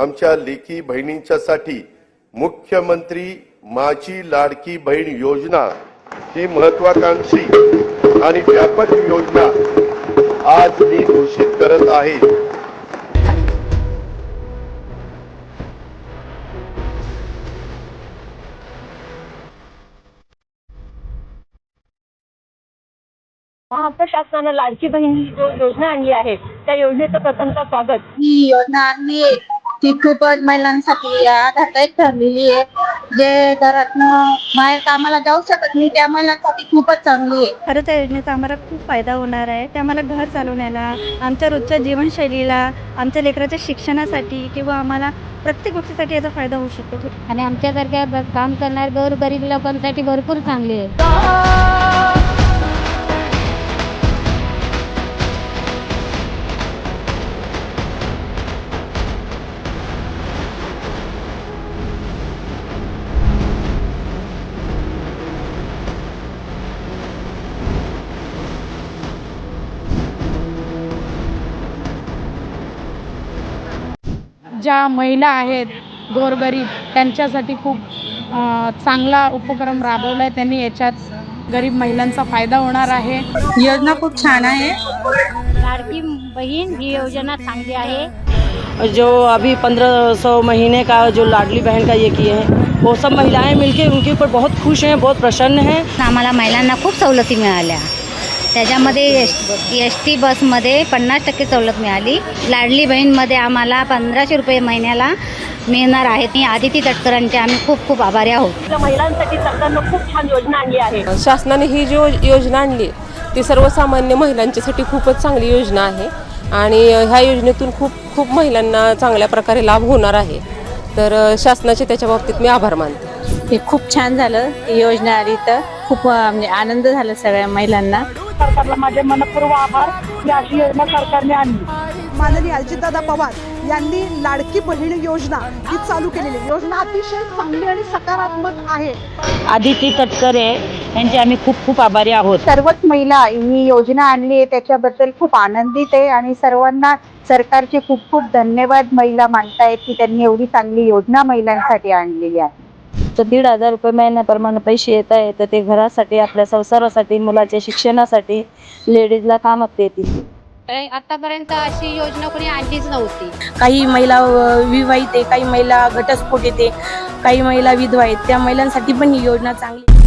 आमच्या लेखी बहिणींच्यासाठी मुख्यमंत्री माझी लाडकी बहीण योजना ही महत्वाकांक्षी आणि व्यापक योजना आज मी घोषित करत आहे. महाराष्ट्र शासनानं लाडकी बहीण जो योजना आणली आहे त्या योजनेचं प्रथमतः स्वागत. ही योजना आणली ती खूपच महिलांसाठी आधारदायक ठरलेली आहे. जे घरातनं बाहेर कामाला जाऊ शकत नाही त्या महिलांसाठी खूपच चांगली आहे. खरं त्या योजनेचा आम्हाला खूप फायदा होणार आहे. ते आम्हाला घर चालवण्याला आमच्या रोजच्या जीवनशैलीला आमच्या लेकराच्या शिक्षणासाठी किंवा आम्हाला प्रत्येक गोष्टीसाठी याचा फायदा होऊ शकतो. आणि आमच्यासारख्या काम करणाऱ्या गोरगरीब लोकांसाठी भरपूर चांगली आहे. ज्या महिला आहेत गोरगरीब त्यांच्यासाठी खूप चांगला उपक्रम राबवला आहे त्यांनी याच्यात गरीब महिलांचा फायदा होणार आहे. योजना खूप छान आहे. लाडकी बहीण ही योजना चांगली आहे. जो अभी पंद्रह सौ महीने का जो लाडली बहन का ये किए हैं वो सब महिलाएं मिलके उनके ऊपर बहुत खुश हैं बहुत प्रसन्न हैं। आम्हाला महिलांना खूप सवलती मिळाल्या. त्याच्यामध्ये एस एस टी बसमध्ये पन्नास टक्के सवलत मिळाली. लाडली बहीणमध्ये आम्हाला पंधराशे रुपये महिन्याला मिळणार आहेत. आदिती तटकरांचे आम्ही खूप खूप आभारी आहोत. महिलांसाठी सरकारनं खूप छान योजना आणली आहे. शासनाने ही जो योजना आणली ती सर्वसामान्य महिलांच्यासाठी खूपच चांगली योजना आहे. आणि ह्या योजनेतून खूप खूप महिलांना चांगल्या प्रकारे लाभ होणार आहे. तर शासनाचे त्याच्या बाबतीत मी आभार मानते. हे खूप छान झालं ही योजना आली तर. खूप म्हणजे आनंद झाला सगळ्या महिलांना. सरकारला माझे मनपूर्व आभार. की अशी योजना सरकारने आणली. माननीय अजितदादा पवार यांनी लाडकी बहीण योजना ही चालू केलेली आहे. योजना अतिशय चांगली आणि सकारात्मक आहे. आदिती तटकरे यांचे आम्ही खूप खूप आभारी आहोत. सर्वच महिला ही योजना आणली आहे. त्याच्याबद्दल खूप आनंदित आहे आणि सर्वांना सरकारचे खूप खूप धन्यवाद. महिला मानतायत की त्यांनी एवढी चांगली योजना महिलांसाठी आणलेली आहे. तर दीड हजार रुपये महिन्याप्रमाणे पैसे येत आहेत तर ते घरासाठी आपल्या संसारासाठी मुलाच्या शिक्षणासाठी लेडीजला कामात येतील आतापर्यंत अशी योजना कोणी आणलीच नव्हती. काही महिला विवाहित आहे काही महिला घटस्फोट येते काही महिला विधवा आहेत त्या महिलांसाठी पण ही योजना चांगली